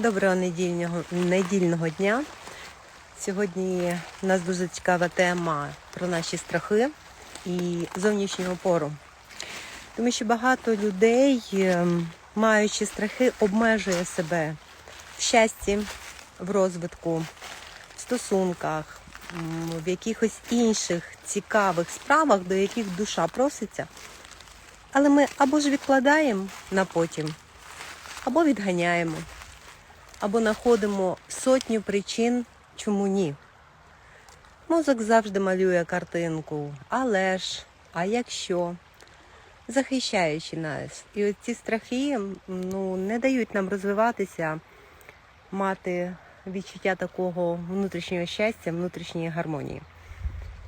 Доброго недільного, недільного дня. Сьогодні у нас дуже цікава тема про наші страхи і зовнішню опору. Тому що багато людей, ем, маючи страхи, обмежує себе в щасті, в розвитку, в стосунках, в якихось інших цікавих справах, до яких душа проситься. Але ми або ж відкладаємо на потім, або відганяємо або знаходимо сотню причин, чому ні. Мозок завжди малює картинку, але ж, а якщо, захищаючи нас. І от ці страхи ну, не дають нам розвиватися, мати відчуття такого внутрішнього щастя, внутрішньої гармонії.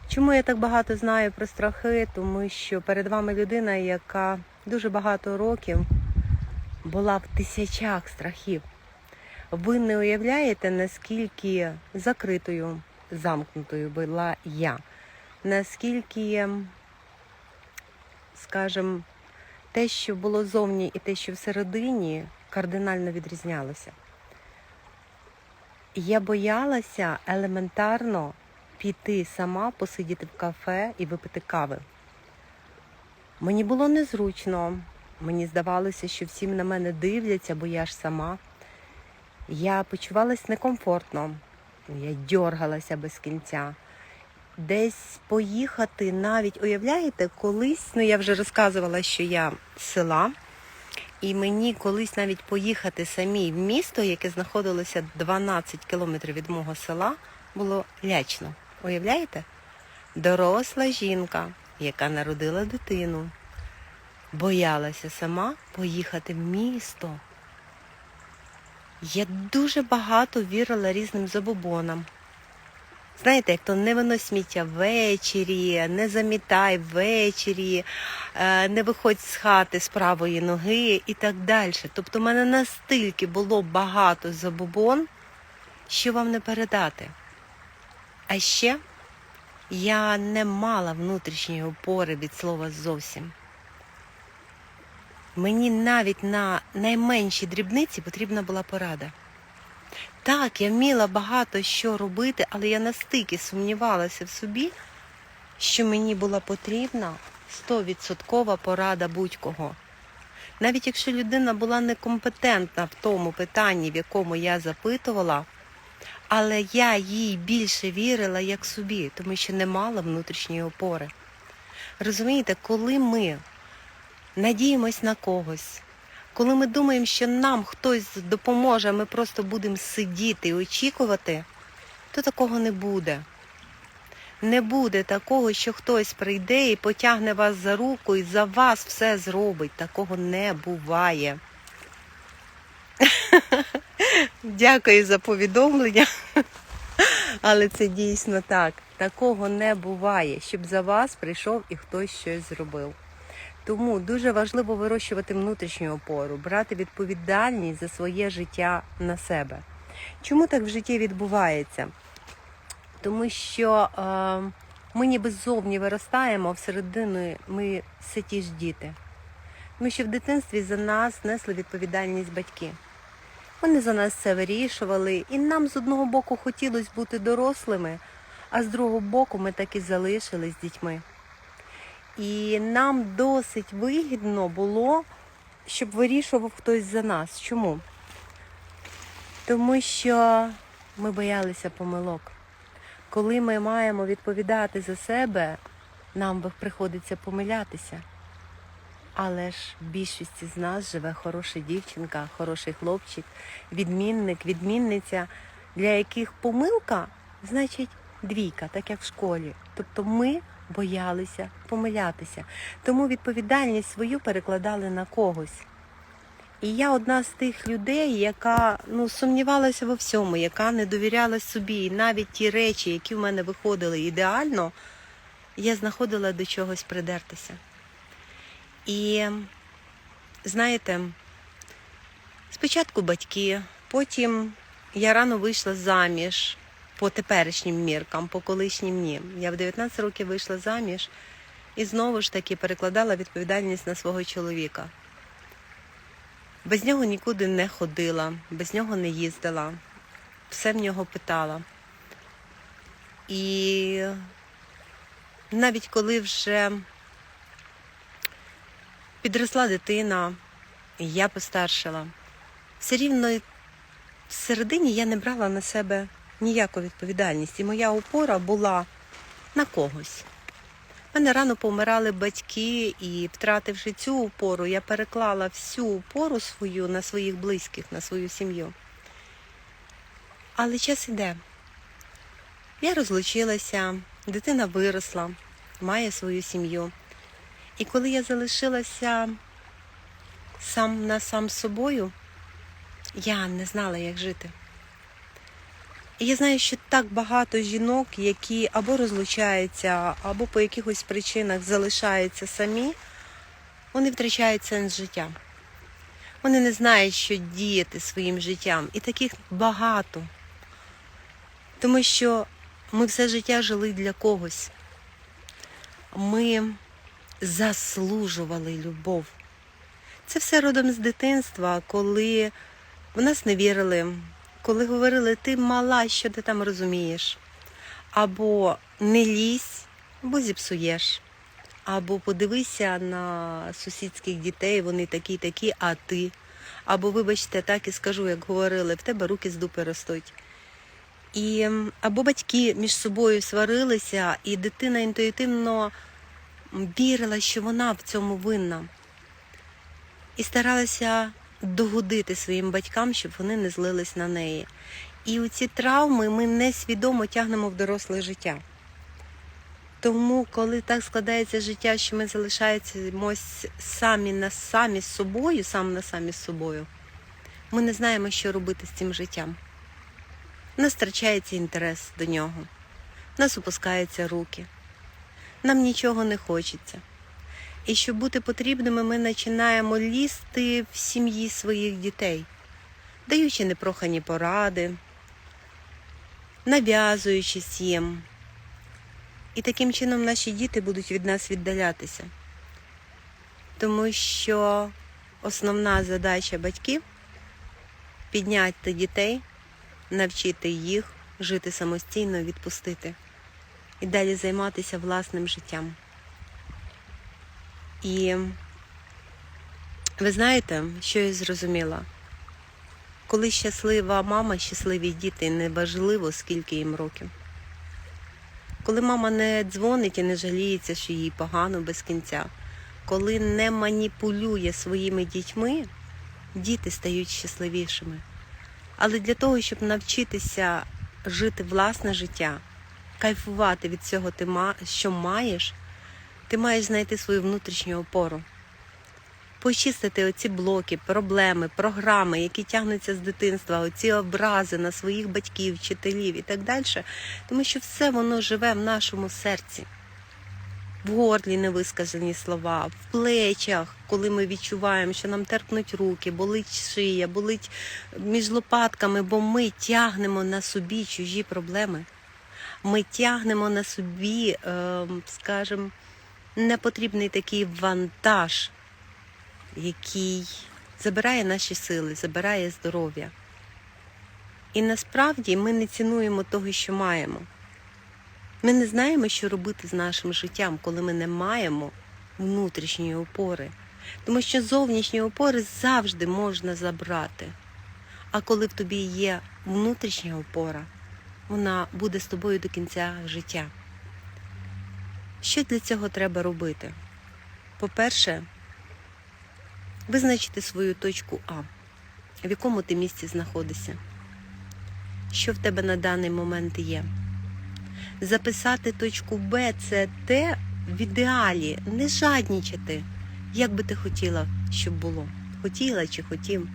Чому я так багато знаю про страхи? Тому що перед вами людина, яка дуже багато років була в тисячах страхів. Ви не уявляєте, наскільки закритою, замкнутою була я, наскільки, скажімо, те, що було зовні, і те, що всередині, кардинально відрізнялося. Я боялася елементарно піти сама, посидіти в кафе і випити кави. Мені було незручно, мені здавалося, що всі на мене дивляться, бо я ж сама. Я почувалась некомфортно, я дьоргалася без кінця. Десь поїхати навіть, уявляєте, колись, ну я вже розказувала, що я села, і мені колись навіть поїхати самій в місто, яке знаходилося 12 кілометрів від мого села, було лячно. Уявляєте? Доросла жінка, яка народила дитину, боялася сама поїхати в місто. Я дуже багато вірила різним забобонам. Знаєте, як то не винось сміття ввечері, не замітай ввечері, е, не виходь з хати з правої ноги і так далі. Тобто в мене настільки було багато забобон, що вам не передати. А ще я не мала внутрішньої опори від слова зовсім. Мені навіть на найменші дрібниці потрібна була порада. Так, я вміла багато що робити, але я настільки сумнівалася в собі, що мені була потрібна стовідсоткова порада будь-кого. Навіть якщо людина була некомпетентна в тому питанні, в якому я запитувала, але я їй більше вірила як собі, тому що не мала внутрішньої опори. Розумієте, коли ми надіємось на когось. Коли ми думаємо, що нам хтось допоможе, ми просто будемо сидіти і очікувати, то такого не буде. Не буде такого, що хтось прийде і потягне вас за руку і за вас все зробить. Такого не буває. Дякую за повідомлення. Але це дійсно так. Такого не буває, щоб за вас прийшов і хтось щось зробив. Тому дуже важливо вирощувати внутрішню опору, брати відповідальність за своє життя на себе. Чому так в житті відбувається? Тому що е, ми ніби ззовні виростаємо, а всередину ми все ті ж діти. Тому що в дитинстві за нас несли відповідальність батьки. Вони за нас все вирішували, і нам з одного боку хотілося бути дорослими, а з другого боку ми так і залишились дітьми. І нам досить вигідно було, щоб вирішував хтось за нас. Чому? Тому що ми боялися помилок. Коли ми маємо відповідати за себе, нам приходиться помилятися. Але ж в більшості з нас живе хороша дівчинка, хороший хлопчик, відмінник, відмінниця, для яких помилка значить двійка, так як в школі. Тобто ми боялися помилятися. Тому відповідальність свою перекладали на когось. І я одна з тих людей, яка ну, сумнівалася во всьому, яка не довіряла собі. І навіть ті речі, які в мене виходили ідеально, я знаходила до чогось придертися. І знаєте, спочатку батьки, потім я рано вийшла заміж по теперішнім міркам, по колишнім ні. Я в 19 років вийшла заміж і знову ж таки перекладала відповідальність на свого чоловіка. Без нього нікуди не ходила, без нього не їздила, все в нього питала. І навіть коли вже підросла дитина, я постаршила, все рівно всередині я не брала на себе ніяку відповідальність. І моя опора була на когось. У мене рано помирали батьки, і втративши цю опору, я переклала всю опору свою на своїх близьких, на свою сім'ю. Але час іде. Я розлучилася, дитина виросла, має свою сім'ю. І коли я залишилася сам на сам з собою, я не знала, як жити. Я знаю, що так багато жінок, які або розлучаються, або по якихось причинах залишаються самі, вони втрачають сенс життя. Вони не знають, що діяти своїм життям. І таких багато. Тому що ми все життя жили для когось. Ми заслужували любов. Це все родом з дитинства, коли в нас не вірили, коли говорили, ти мала, що ти там розумієш, або не лізь, або зіпсуєш, або подивися на сусідських дітей, вони такі, такі, а ти. Або, вибачте, так і скажу, як говорили, в тебе руки з дупи ростуть. І або батьки між собою сварилися, і дитина інтуїтивно вірила, що вона в цьому винна. І старалася догодити своїм батькам, щоб вони не злились на неї. І ці травми ми несвідомо тягнемо в доросле життя. Тому, коли так складається життя, що ми залишаємось самі на самі з собою, сам на самі з собою, ми не знаємо, що робити з цим життям. У нас втрачається інтерес до нього, у нас опускаються руки, нам нічого не хочеться. І щоб бути потрібними, ми починаємо лізти в сім'ї своїх дітей, даючи непрохані поради, нав'язуючись їм. І таким чином наші діти будуть від нас віддалятися. Тому що основна задача батьків підняти дітей, навчити їх жити самостійно, відпустити і далі займатися власним життям. І ви знаєте, що я зрозуміла? Коли щаслива мама, щасливі діти, неважливо, скільки їм років. Коли мама не дзвонить і не жаліється, що їй погано без кінця, коли не маніпулює своїми дітьми, діти стають щасливішими. Але для того, щоб навчитися жити власне життя, кайфувати від цього, що маєш, ти маєш знайти свою внутрішню опору. Почистити оці блоки, проблеми, програми, які тягнуться з дитинства, оці образи на своїх батьків, вчителів і так далі, тому що все воно живе в нашому серці. В горлі невисказані слова, в плечах, коли ми відчуваємо, що нам терпнуть руки, болить шия, болить між лопатками, бо ми тягнемо на собі чужі проблеми. Ми тягнемо на собі, скажімо, непотрібний такий вантаж, який забирає наші сили, забирає здоров'я. І насправді ми не цінуємо того, що маємо. Ми не знаємо, що робити з нашим життям, коли ми не маємо внутрішньої опори. Тому що зовнішні опори завжди можна забрати. А коли в тобі є внутрішня опора, вона буде з тобою до кінця життя. Що для цього треба робити? По-перше, визначити свою точку А, в якому ти місці знаходишся, що в тебе на даний момент є. Записати точку Б це те в ідеалі, не жаднічати, як би ти хотіла, щоб було. Хотіла чи хотів.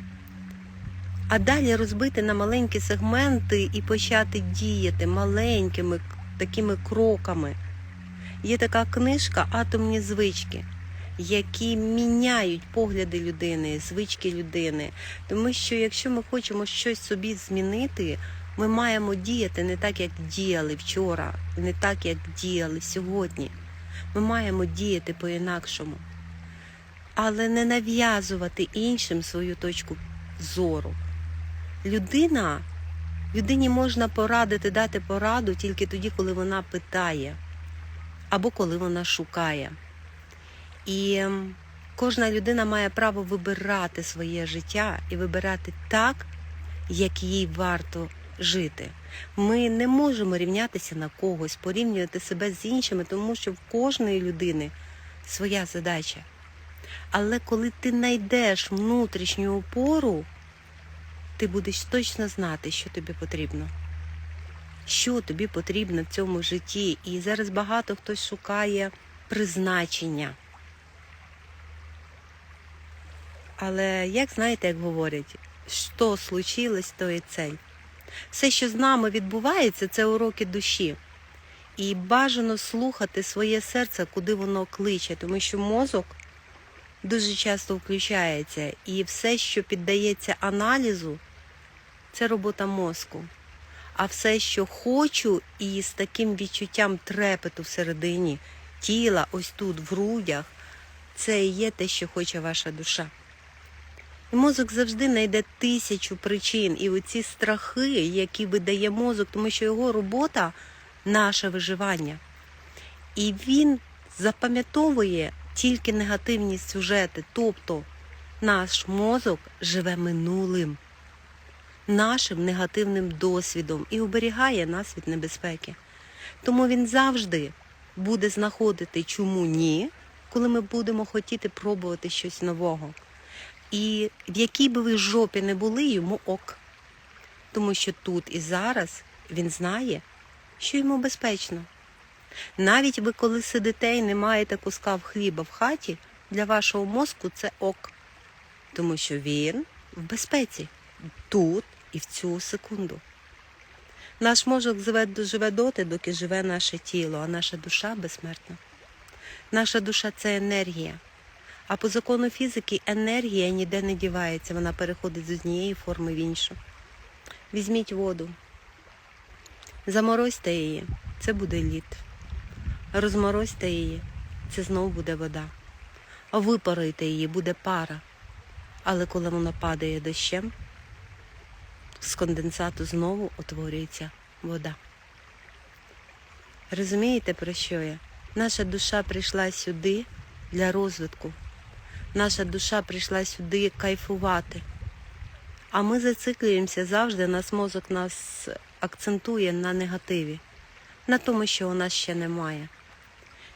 А далі розбити на маленькі сегменти і почати діяти маленькими такими кроками. Є така книжка Атомні звички, які міняють погляди людини, звички людини. Тому що якщо ми хочемо щось собі змінити, ми маємо діяти не так, як діяли вчора, не так, як діяли сьогодні. Ми маємо діяти по-інакшому. але не нав'язувати іншим свою точку зору. Людина, людині можна порадити, дати пораду тільки тоді, коли вона питає, або коли вона шукає. І ем, кожна людина має право вибирати своє життя і вибирати так, як їй варто жити. Ми не можемо рівнятися на когось, порівнювати себе з іншими, тому що в кожної людини своя задача. Але коли ти знайдеш внутрішню опору, ти будеш точно знати, що тобі потрібно. Що тобі потрібно в цьому житті. І зараз багато хтось шукає призначення. Але як знаєте, як говорять, що случилось, то і цель. Все, що з нами відбувається, це уроки душі. І бажано слухати своє серце, куди воно кличе, тому що мозок дуже часто включається, і все, що піддається аналізу, це робота мозку. А все, що хочу, і з таким відчуттям трепету всередині тіла, ось тут, в грудях, це і є те, що хоче ваша душа. І мозок завжди знайде тисячу причин. І оці страхи, які видає мозок, тому що його робота наше виживання. І він запам'ятовує тільки негативні сюжети. Тобто наш мозок живе минулим, нашим негативним досвідом і оберігає нас від небезпеки. Тому він завжди буде знаходити, чому ні, коли ми будемо хотіти пробувати щось нового. І в якій би ви жопі не були, йому ок. Тому що тут і зараз він знає, що йому безпечно. Навіть ви, коли сидите і не маєте куска в хліба в хаті, для вашого мозку це ок. Тому що він в безпеці тут і в цю секунду. Наш мозок живе, доти, доки живе наше тіло, а наша душа безсмертна. Наша душа це енергія. А по закону фізики енергія ніде не дівається, вона переходить з однієї форми в іншу. Візьміть воду, заморозьте її, це буде лід. Розморозьте її, це знову буде вода. Випаруйте її, буде пара. Але коли вона падає дощем, з конденсату знову утворюється вода. Розумієте, про що я? Наша душа прийшла сюди для розвитку. Наша душа прийшла сюди кайфувати. А ми зациклюємося завжди, нас мозок нас акцентує на негативі, на тому, що у нас ще немає.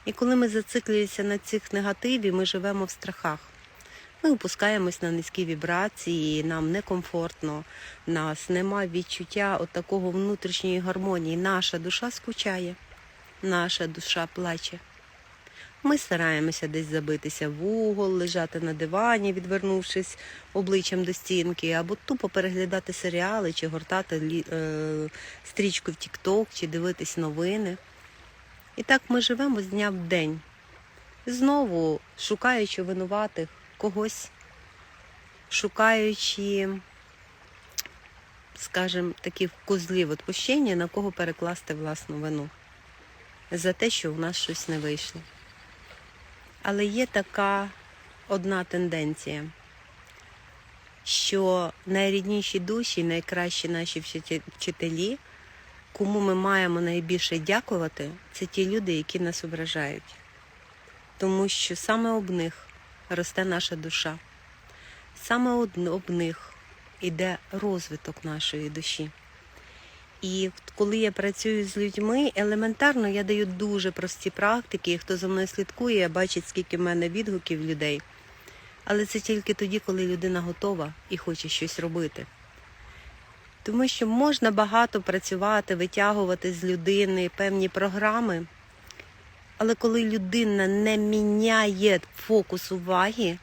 І коли ми зациклюємося на цих негативі, ми живемо в страхах. Ми опускаємось на низькі вібрації, нам некомфортно, нас немає відчуття от такого внутрішньої гармонії. Наша душа скучає, наша душа плаче. Ми стараємося десь забитися в угол, лежати на дивані, відвернувшись обличчям до стінки, або тупо переглядати серіали, чи гортати е, стрічку в Тік-Ток, чи дивитись новини. І так ми живемо з дня в день, знову шукаючи винуватих когось, шукаючи, скажімо, таких козлів відпущення, на кого перекласти власну вину за те, що у нас щось не вийшло. Але є така одна тенденція, що найрідніші душі, найкращі наші вчителі, кому ми маємо найбільше дякувати, це ті люди, які нас ображають. Тому що саме об них росте наша душа, саме об них іде розвиток нашої душі. І коли я працюю з людьми, елементарно я даю дуже прості практики. І Хто за мною слідкує, бачить, скільки в мене відгуків людей. Але це тільки тоді, коли людина готова і хоче щось робити. Тому що можна багато працювати, витягувати з людини певні програми, але коли людина не міняє фокус уваги,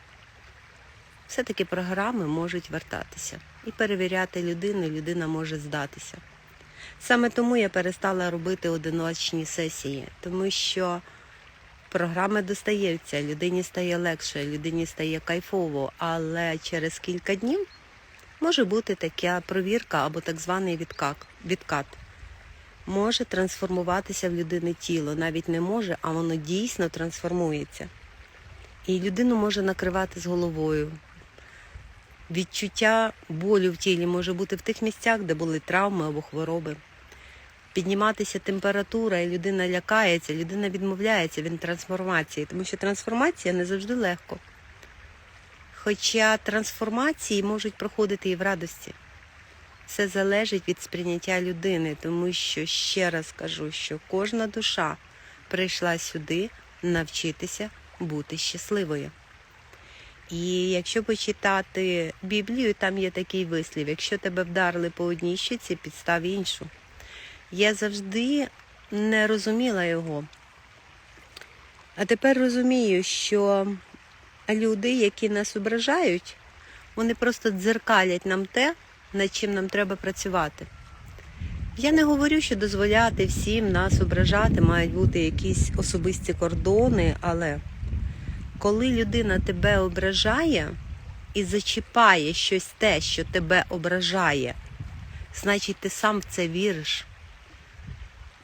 все-таки програми можуть вертатися. І перевіряти людину, людина може здатися. Саме тому я перестала робити одиночні сесії, тому що програми достаються, людині стає легше, людині стає кайфово, але через кілька днів може бути така провірка або так званий відкат. Може трансформуватися в людини тіло, навіть не може, а воно дійсно трансформується. І людину може накривати з головою. Відчуття болю в тілі може бути в тих місцях, де були травми або хвороби. Підніматися температура, і людина лякається, людина відмовляється від трансформації, тому що трансформація не завжди легко. Хоча трансформації можуть проходити і в радості. Все залежить від сприйняття людини, тому що ще раз кажу, що кожна душа прийшла сюди навчитися бути щасливою. І якщо почитати Біблію, там є такий вислів: якщо тебе вдарили по одній щиці, підстав іншу. Я завжди не розуміла його. А тепер розумію, що люди, які нас ображають, вони просто дзеркалять нам те, над чим нам треба працювати. Я не говорю, що дозволяти всім нас ображати, мають бути якісь особисті кордони, але коли людина тебе ображає і зачіпає щось те, що тебе ображає, значить ти сам в це віриш.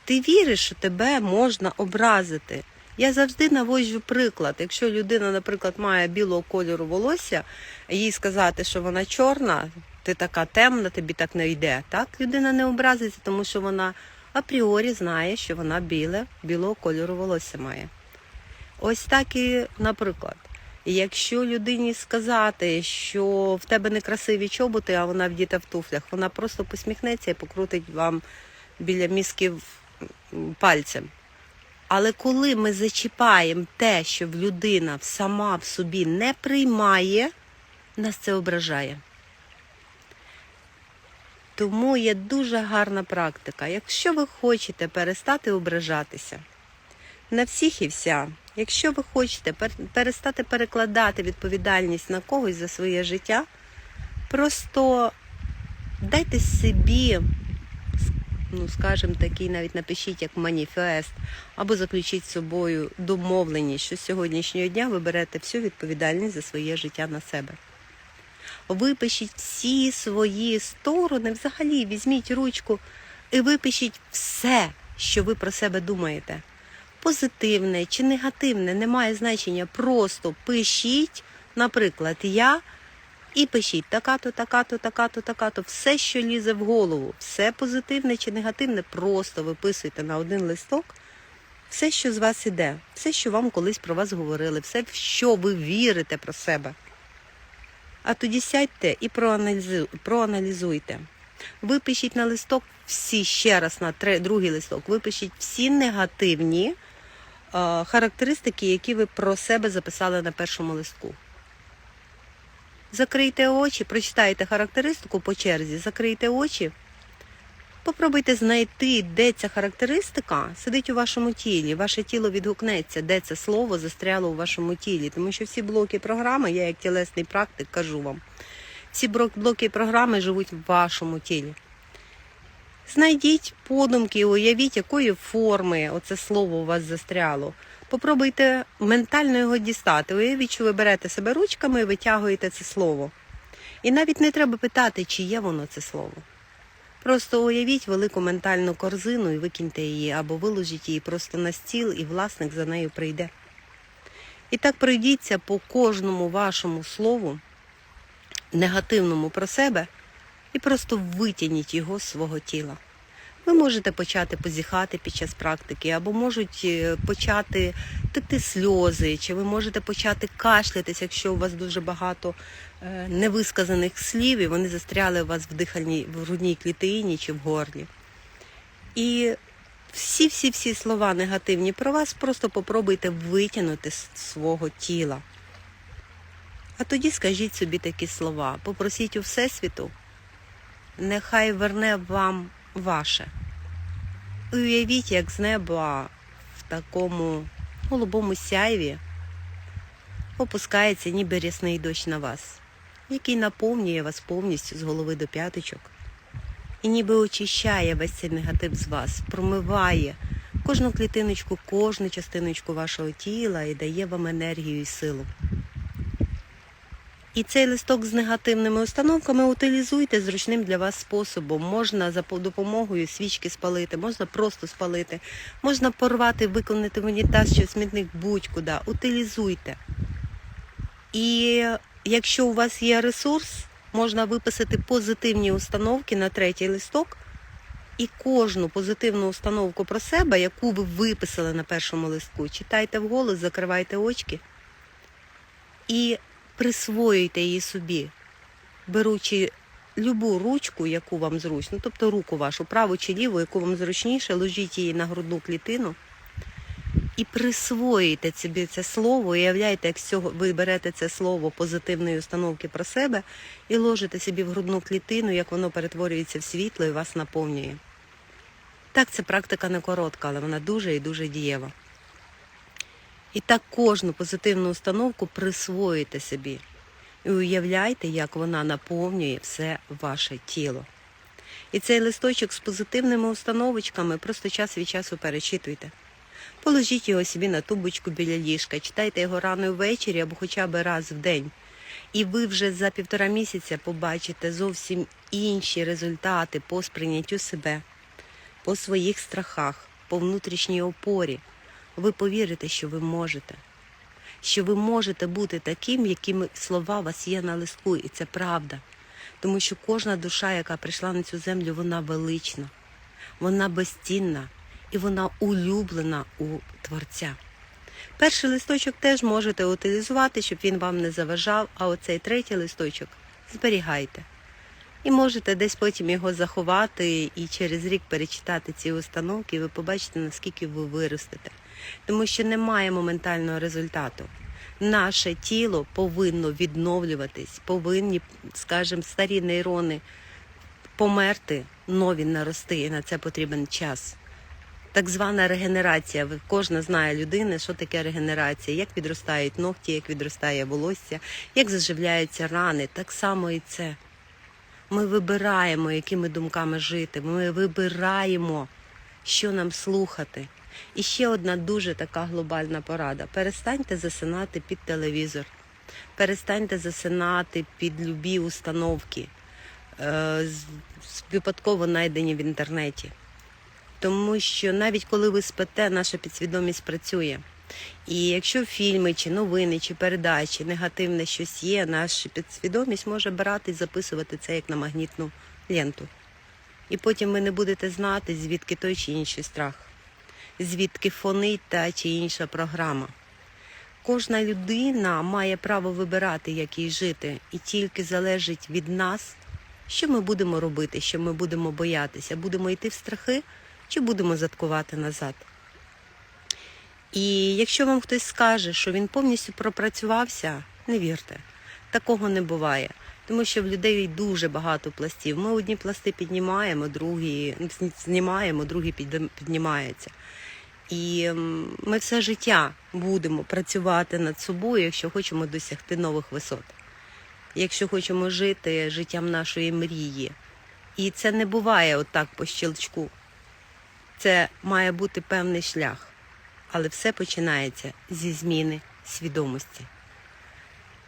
Ти віриш, що тебе можна образити. Я завжди наводжу приклад. Якщо людина, наприклад, має білого кольору волосся, їй сказати, що вона чорна, ти така темна, тобі так не йде. Так, людина не образиться, тому що вона апріорі знає, що вона біле, білого кольору волосся має. Ось так і, наприклад, якщо людині сказати, що в тебе некрасиві чоботи, а вона вдіта в туфлях, вона просто посміхнеться і покрутить вам біля мізків пальцем. Але коли ми зачіпаємо те, що людина сама в собі не приймає, нас це ображає. Тому є дуже гарна практика. Якщо ви хочете перестати ображатися на всіх і вся, якщо ви хочете пер- перестати перекладати відповідальність на когось за своє життя, просто дайте собі, ну скажімо, такий, навіть напишіть як маніфест, або заключіть з собою домовленість, що з сьогоднішнього дня ви берете всю відповідальність за своє життя на себе. Випишіть всі свої сторони, взагалі візьміть ручку і випишіть все, що ви про себе думаєте. Позитивне чи негативне, не має значення. Просто пишіть, наприклад, я і пишіть така-то, така-то, така-то, така-то, все, що лізе в голову, все позитивне чи негативне, просто виписуйте на один листок все, що з вас іде, все, що вам колись про вас говорили, все, в що ви вірите про себе. А тоді сядьте і проаналізуйте. Випишіть на листок всі ще раз на три, другий листок, випишіть всі негативні е, характеристики, які ви про себе записали на першому листку. Закрийте очі, прочитайте характеристику по черзі, закрийте очі. Попробуйте знайти, де ця характеристика сидить у вашому тілі. Ваше тіло відгукнеться, де це слово застряло у вашому тілі. Тому що всі блоки програми, я як тілесний практик кажу вам, всі блоки програми живуть в вашому тілі. Знайдіть подумки, уявіть, якої форми оце слово у вас застряло. Попробуйте ментально його дістати. Уявіть, що ви берете себе ручками і витягуєте це слово. І навіть не треба питати, чи є воно це слово. Просто уявіть велику ментальну корзину і викиньте її, або виложіть її просто на стіл, і власник за нею прийде. І так пройдіться по кожному вашому слову, негативному про себе, і просто витягніть його з свого тіла. Ви можете почати позіхати під час практики, або можуть е, почати текти сльози, чи ви можете почати кашлятись, якщо у вас дуже багато е, невисказаних слів, і вони застряли у вас в дихальній в грудній клітині чи в горлі. І всі-всі-всі слова негативні про вас просто попробуйте витягнути з свого тіла. А тоді скажіть собі такі слова. Попросіть у Всесвіту, нехай верне вам ваше. Уявіть, як з неба в такому голубому сяйві опускається ніби рясний дощ на вас, який наповнює вас повністю з голови до п'яточок і ніби очищає весь цей негатив з вас, промиває кожну клітиночку, кожну частиночку вашого тіла і дає вам енергію і силу. І цей листок з негативними установками утилізуйте зручним для вас способом. Можна за допомогою свічки спалити, можна просто спалити, можна порвати, виконати в унітаз чи смітник будь-куди. Утилізуйте. І якщо у вас є ресурс, можна виписати позитивні установки на третій листок. І кожну позитивну установку про себе, яку ви виписали на першому листку, читайте вголос, закривайте очки і присвоюйте її собі, беручи любу ручку, яку вам зручно, тобто руку вашу, праву чи ліву, яку вам зручніше, ложіть її на грудну клітину і присвоюйте собі це слово, уявляйте, як цього ви берете це слово позитивної установки про себе і ложите собі в грудну клітину, як воно перетворюється в світло і вас наповнює. Так, це практика не коротка, але вона дуже і дуже дієва. І так кожну позитивну установку присвоїте собі і уявляйте, як вона наповнює все ваше тіло. І цей листочок з позитивними установочками просто час від часу перечитуйте. Положіть його собі на тумбочку біля ліжка, читайте його рано ввечері або хоча б раз в день. І ви вже за півтора місяця побачите зовсім інші результати по сприйняттю себе, по своїх страхах, по внутрішній опорі. Ви повірите, що ви можете, що ви можете бути таким, якими слова у вас є на листку, і це правда. Тому що кожна душа, яка прийшла на цю землю, вона велична, вона безцінна і вона улюблена у Творця. Перший листочок теж можете утилізувати, щоб він вам не заважав, а оцей третій листочок зберігайте. І можете десь потім його заховати і через рік перечитати ці установки, і ви побачите, наскільки ви виростете. Тому що немає моментального результату. Наше тіло повинно відновлюватись, повинні, скажімо, старі нейрони померти, нові нарости, і на це потрібен час. Так звана регенерація. Кожна знає людина, що таке регенерація, як відростають ногті, як відростає волосся, як заживляються рани. Так само і це. Ми вибираємо, якими думками жити. Ми вибираємо, що нам слухати. І ще одна дуже така глобальна порада: перестаньте засинати під телевізор, перестаньте засинати під любі установки, е, випадково знайдені в інтернеті. Тому що навіть коли ви спите, наша підсвідомість працює. І якщо фільми, чи новини, чи передачі, негативне щось є, наша підсвідомість може брати і записувати це як на магнітну ленту. І потім ви не будете знати, звідки той чи інший страх, звідки фонить та чи інша програма. Кожна людина має право вибирати, як їй жити, і тільки залежить від нас, що ми будемо робити, що ми будемо боятися, будемо йти в страхи чи будемо заткувати назад. І якщо вам хтось скаже, що він повністю пропрацювався, не вірте. Такого не буває. Тому що в людей дуже багато пластів. Ми одні пласти піднімаємо, другі знімаємо, другі піднімаються. І ми все життя будемо працювати над собою, якщо хочемо досягти нових висот. Якщо хочемо жити життям нашої мрії. І це не буває отак по щелчку. Це має бути певний шлях. Але все починається зі зміни свідомості.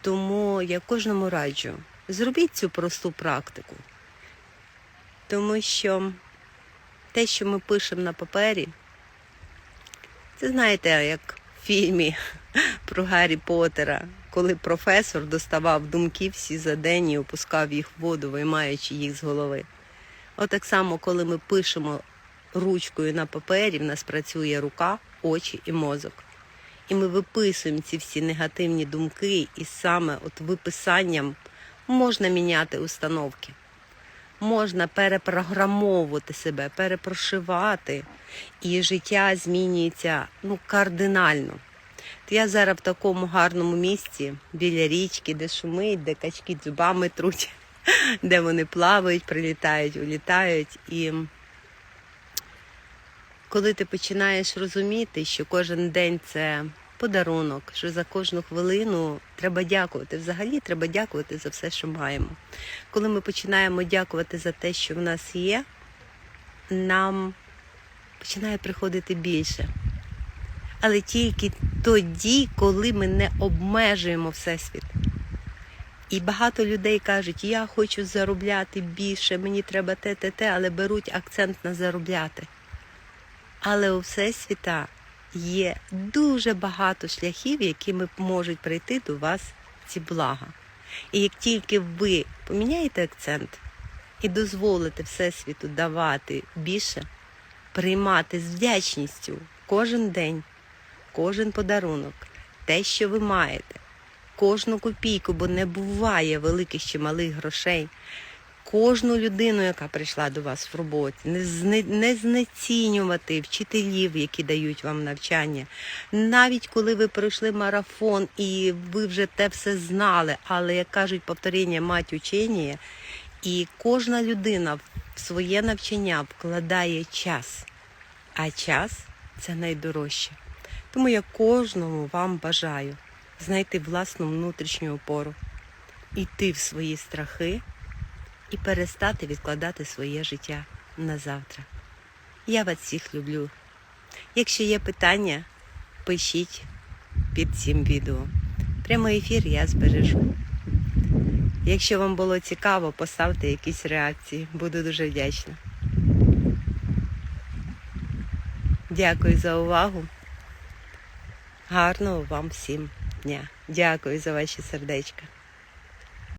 Тому я кожному раджу, зробіть цю просту практику. Тому що те, що ми пишемо на папері, це знаєте, як в фільмі про Гаррі Поттера, коли професор доставав думки всі за день і опускав їх в воду, виймаючи їх з голови. Отак само, коли ми пишемо ручкою на папері, в нас працює рука, очі і мозок. І ми виписуємо ці всі негативні думки, і саме от виписанням можна міняти установки. Можна перепрограмовувати себе, перепрошивати, і життя змінюється ну, кардинально. От я зараз в такому гарному місці біля річки, де шумить, де качки дзюбами труть, де вони плавають, прилітають, улітають. І коли ти починаєш розуміти, що кожен день це подарунок, що за кожну хвилину треба дякувати. Взагалі треба дякувати за все, що маємо. Коли ми починаємо дякувати за те, що в нас є, нам починає приходити більше. Але тільки тоді, коли ми не обмежуємо Всесвіт. І багато людей кажуть, я хочу заробляти більше, мені треба те, те, те, але беруть акцент на заробляти. Але у Всесвіта є дуже багато шляхів, якими можуть прийти до вас ці блага. І як тільки ви поміняєте акцент і дозволите Всесвіту давати більше, приймати з вдячністю кожен день, кожен подарунок, те, що ви маєте, кожну копійку, бо не буває великих чи малих грошей. Кожну людину, яка прийшла до вас в роботі, не, зне, не знецінювати вчителів, які дають вам навчання. Навіть коли ви пройшли марафон і ви вже те все знали, але як кажуть, повторення мать учення, і кожна людина своє навчання вкладає час, а час це найдорожче. Тому я кожному вам бажаю знайти власну внутрішню опору, іти в свої страхи і перестати відкладати своє життя на завтра. Я вас всіх люблю. Якщо є питання, пишіть під цим відео. Прямий ефір я збережу. Якщо вам було цікаво, поставте якісь реакції. Буду дуже вдячна. Дякую за увагу. Гарного вам всім дня. Дякую за ваші сердечка.